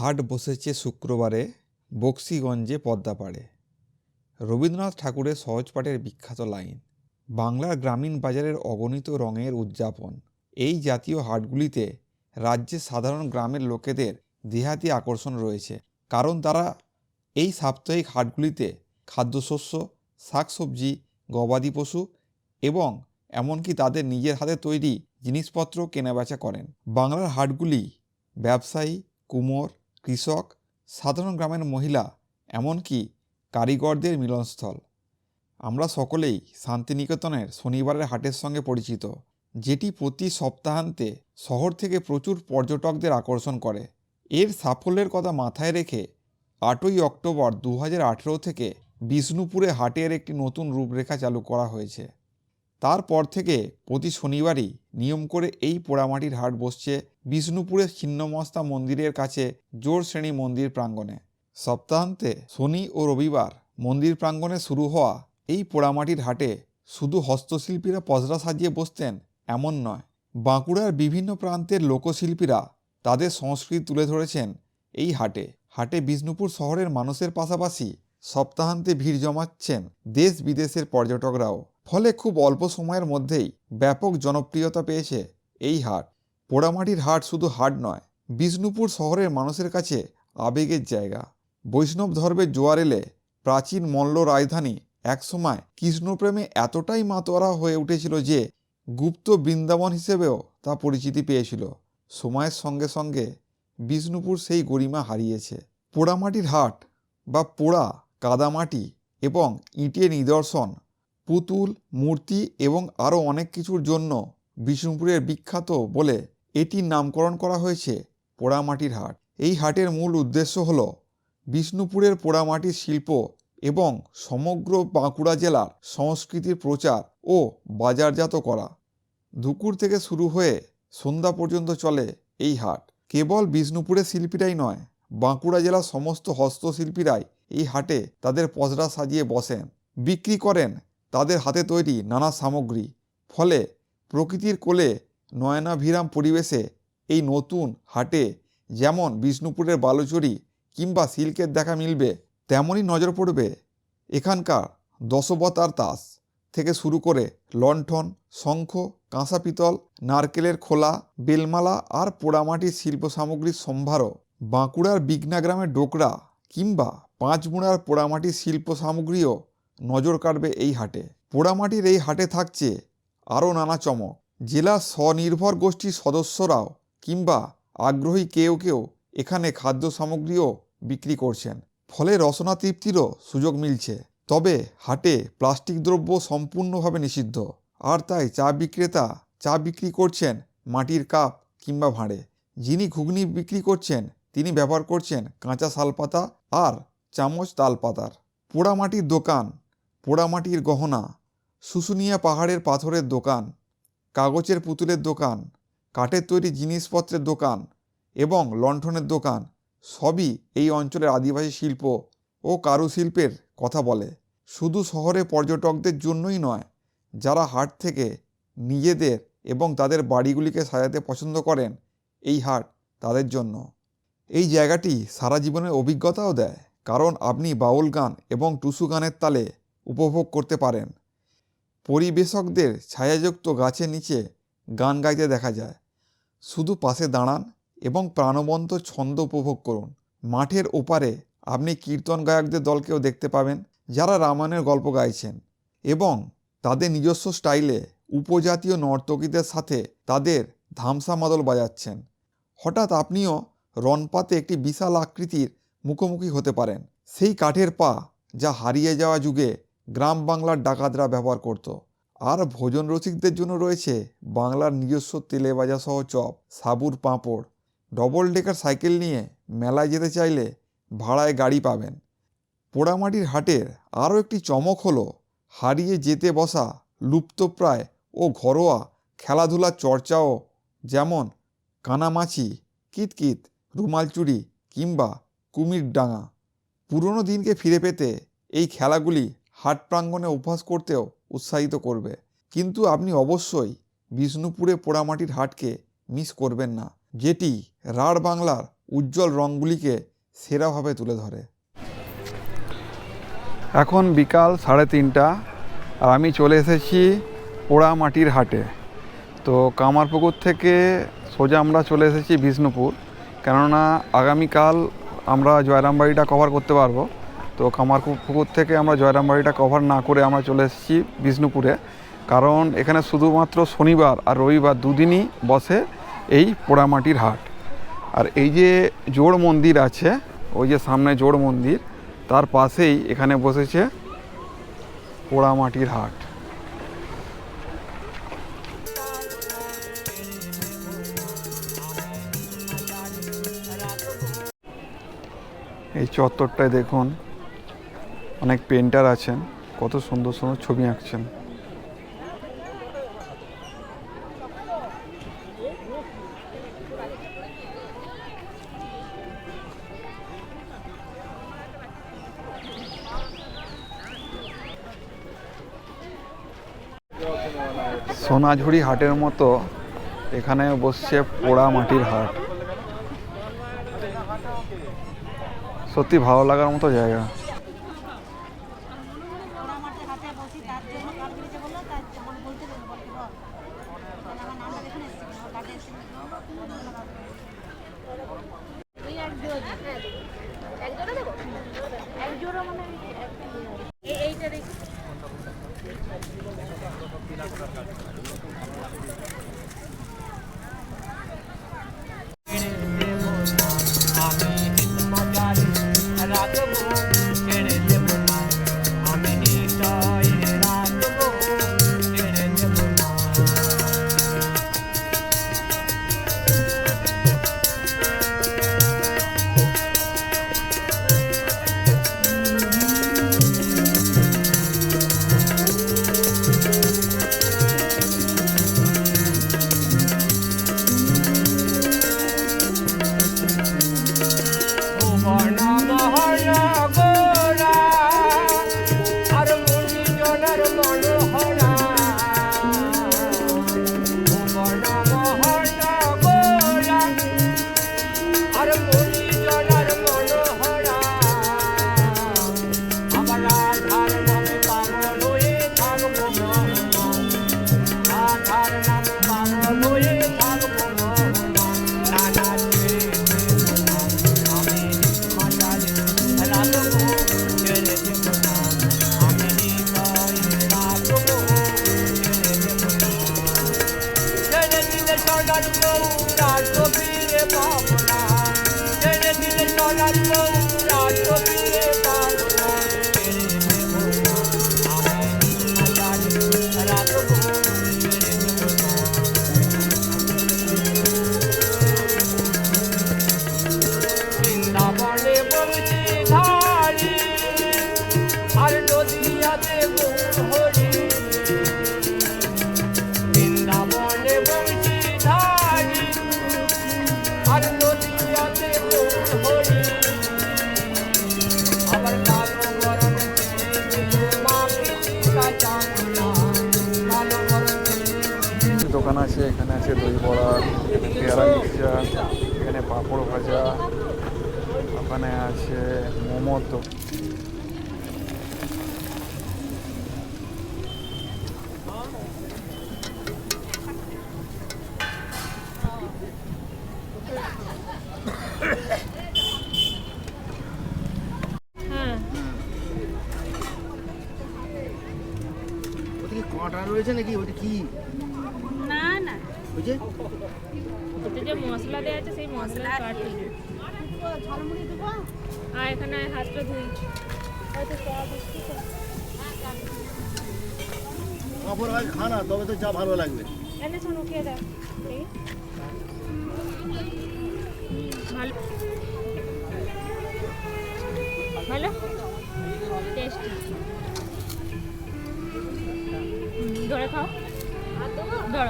হাট বসেছে শুক্রবারে বক্সিগঞ্জে পদ্মাপাড়ে রবীন্দ্রনাথ ঠাকুরের সহজপাঠের বিখ্যাত লাইন বাংলার গ্রামীণ বাজারের অগণিত রঙের উদযাপন। এই জাতীয় হাটগুলিতে রাজ্যের সাধারণ গ্রামের লোকেদের দেহাতি আকর্ষণ রয়েছে, কারণ তারা এই সাপ্তাহিক হাটগুলিতে খাদ্যশস্য, শাকসবজি, গবাদি পশু এবং এমনকি তাদের নিজের হাতে তৈরি জিনিসপত্র কেনাবেচা করেন। বাংলার হাটগুলি ব্যবসায়ী, কুমোর কৃষক, সাধারণ গ্রামের মহিলা, এমনকি কারিগরদের মিলনস্থল। আমরা সকলেই শান্তিনিকেতনের শনিবারের হাটের সঙ্গে পরিচিত, যেটি প্রতি সপ্তাহান্তে শহর থেকে প্রচুর পর্যটকদের আকর্ষণ করে। এর সাফল্যের কথা মাথায় রেখে আটই অক্টোবর দু হাজার আঠেরো থেকে বিষ্ণুপুরে হাটের একটি নতুন রূপরেখা চালু করা হয়েছে। তারপর থেকে প্রতি শনিবারই নিয়ম করে এই পোড়ামাটির হাট বসছে বিষ্ণুপুরের ছিন্নমস্তা মন্দিরের কাছে জোর শ্রেণি মন্দির প্রাঙ্গণে। সপ্তাহান্তে শনি ও রবিবার মন্দির প্রাঙ্গণে শুরু হওয়া এই পোড়ামাটির হাটে শুধু হস্তশিল্পীরা পজরা সাজিয়ে বসতেন এমন নয়, বাঁকুড়ার বিভিন্ন প্রান্তের লোকশিল্পীরা তাদের সংস্কৃতি তুলে ধরেছেন এই হাটে। হাটে বিষ্ণুপুর শহরের মানুষের পাশাপাশি সপ্তাহান্তে ভিড় জমাচ্ছেন দেশ বিদেশের পর্যটকরাও। ফলে খুব অল্প সময়ের মধ্যেই ব্যাপক জনপ্রিয়তা পেয়েছে এই হাট। পোড়ামাটির হাট শুধু হাট নয়, বিষ্ণুপুর শহরের মানুষের কাছে আবেগের জায়গা। বৈষ্ণব ধর্মের জোয়ার এলে প্রাচীন মল্ল রাজধানী একসময় কৃষ্ণপ্রেমে এতটাই মাতোয়ারা হয়ে উঠেছিল যে গুপ্ত বৃন্দাবন হিসেবেও তা পরিচিতি পেয়েছিল। সময়ের সঙ্গে সঙ্গে বিষ্ণুপুর সেই গরিমা হারিয়েছে। পোড়ামাটির হাট বা পোড়া, কাদামাটি এবং ইটের নিদর্শন পুতুল, মূর্তি এবং আরও অনেক কিছুর জন্য বিষ্ণুপুরের বিখ্যাত বলে এটির নামকরণ করা হয়েছে পোড়ামাটির হাট। এই হাটের মূল উদ্দেশ্য হল বিষ্ণুপুরের পোড়ামাটির শিল্প এবং সমগ্র বাঁকুড়া জেলার সংস্কৃতির প্রচার ও বাজারজাত করা। দুপুর থেকে শুরু হয়ে সন্ধ্যা পর্যন্ত চলে এই হাট। কেবল বিষ্ণুপুরের শিল্পীরাই নয়, বাঁকুড়া জেলার সমস্ত হস্তশিল্পীরাই এই হাটে তাদের পসরা সাজিয়ে বসেন, বিক্রি করেন তাদের হাতে তৈরি নানা সামগ্রী। ফলে প্রকৃতির কোলে নয়নাভিরাম পরিবেশে এই নতুন হাটে যেমন বিষ্ণুপুরের বালুচরি কিংবা সিল্কের দেখা মিলবে, তেমনই নজর পড়বে এখানকার দশবতার তাস। থেকে শুরু করে লণ্ঠন, শঙ্খ, কাঁসা পিতল, নারকেলের খোলা, বেলমালা আর পোড়ামাটির শিল্প সামগ্রীর সম্ভারও। বাঁকুড়ার বিঘ্না গ্রামের ডোকরা কিংবা পাঁচমুড়ার পোড়ামাটির শিল্প সামগ্রীও নজর কাটবে এই হাটে। পোড়ামাটির এই হাটে থাকছে আরও নানা চমক। জেলার স্বনির্ভর গোষ্ঠীর সদস্যরাও কিংবা আগ্রহী কেউ কেউ এখানে খাদ্য সামগ্রীও বিক্রি করছেন। ফলে রসনা তৃপ্তিরও সুযোগ মিলছে। তবে হাটে প্লাস্টিক দ্রব্য সম্পূর্ণভাবে নিষিদ্ধ। আর তাই চা বিক্রেতা চা বিক্রি করছেন মাটির কাপ কিংবা ভাঁড়ে। যিনি ঘুগনি বিক্রি করছেন, তিনি ব্যবহার করছেন কাঁচা শালপাতা আর চামচ তালপাতার। পোড়ামাটির দোকান পোড়ামাটির গহনা, শুশুনিয়া পাহাড়ের পাথরের দোকান, কাগজের পুতুলের দোকান, কাঠের তৈরি জিনিসপত্রের দোকান এবং লণ্ঠনের দোকান সবই এই অঞ্চলের আদিবাসী শিল্প ও কারুশিল্পের কথা বলে। শুধু শহরে পর্যটকদের জন্যই নয়, যারা হাট থেকে নিজেদের এবং তাদের বাড়িগুলিকে সাজাতে পছন্দ করেন, এই হাট তাদের জন্য। এই জায়গাটি সারা জীবনের অভিজ্ঞতাও দেয়, কারণ আপনি বাউল গান এবং টুসু গানের তালে উপভোগ করতে পারেন। পরিবেশকদের ছায়াযুক্ত গাছের নিচে গান গাইতে দেখা যায়। শুধু পাশে দাঁড়ান এবং প্রাণবন্ত ছন্দ উপভোগ করুন। মাঠের ওপারে আপনি কীর্তন গায়কদের দলকেও দেখতে পাবেন, যারা রামায়ণের গল্প গাইছেন এবং তাদের নিজস্ব স্টাইলে উপজাতীয় নর্তকীদের সাথে তাদের ধামসা মাদল বাজাচ্ছেন। হঠাৎ আপনিও রনপাতে একটি বিশাল আকৃতির মুখোমুখি হতে পারেন। সেই কাঠের পা যা হারিয়ে যাওয়া যুগে গ্রাম বাংলার ডাকাতরা ব্যবহার করত। আর ভোজন রসিকদের জন্য রয়েছে বাংলার নিজস্ব তেলে ভাজা সহ চপ, সাবুর পাঁপড়। ডবল ডেকার সাইকেল নিয়ে মেলায় যেতে চাইলে ভাড়ায় গাড়ি পাবেন। পোড়ামাটির হাটের আরও একটি চমক হলো হারিয়ে যেতে বসা লুপ্তপ্রায় ও ঘরোয়া খেলাধুলার চর্চাও যেমন কানামাছি, কিতকিত রুমাল চুরি কিংবা কুমির ডাঙা পুরনো দিনকে ফিরে পেতে এই খেলাগুলি হাট প্রাঙ্গণে অভ্যাস করতেও উৎসাহিত করবে। কিন্তু আপনি অবশ্যই বিষ্ণুপুরে পোড়ামাটির হাটকে মিস করবেন না, যেটি রাঢ় বাংলার উজ্জ্বল রঙগুলিকে সেরাভাবে তুলে ধরে। এখন বিকাল সাড়ে তিনটা আর আমি চলে এসেছি পোড়ামাটির হাটে। তো কামারপুকুর থেকে সোজা আমরা চলে এসেছি বিষ্ণুপুর, কেননা আগামীকাল আমরা জয়রামবাড়িটা কভার করতে পারব। তো কামারপুকুর থেকে আমরা জয়রামবাড়িটা কভার না করে আমরা চলে এসেছি বিষ্ণুপুরে। কারণ এখানে শুধুমাত্র শনিবার আর রবিবার দুদিনই বসে এই পোড়ামাটির হাট। আর এই যে জোড় মন্দির আছে, ওই যে সামনে জোড় মন্দির, তার পাশেই এখানে বসেছে পোড়ামাটির হাট। এই চত্বরটায় দেখুন অনেক পেন্টার আছেন, কত সুন্দর সুন্দর ছবি আঁকছেন। সোনাঝুরি হাটের মতো এখানে বসছে পোড়া মাটির হাট। সত্যি ভালো লাগার মতো জায়গা। মাঠে তার জন্য কাল বেরিয়েছে বলল তার যেমন বলতে পারব বলতে বল। তাহলে আমার নামটা দেখুন এসেছিল আমার কার্ডে মানে এই এইটা দেখি। বড়া পেয়ারা মিক্সচার এখানে পাঁপড় ভাজা ওখানে আছে মোমো তো। রয়েছে নাকি? ওটা কি? বুঝে ওতে যে মশলা দেওয়া আছে সেই মশলা কাটি ঝালমুড়ি দেবো আর এখানে হাতটা ধুই। কাপড় খানা তবে তো চা ভালো লাগবে। এনে শোন ভালো। ভালো? টেস্টি। ধরে খাও। ধরো।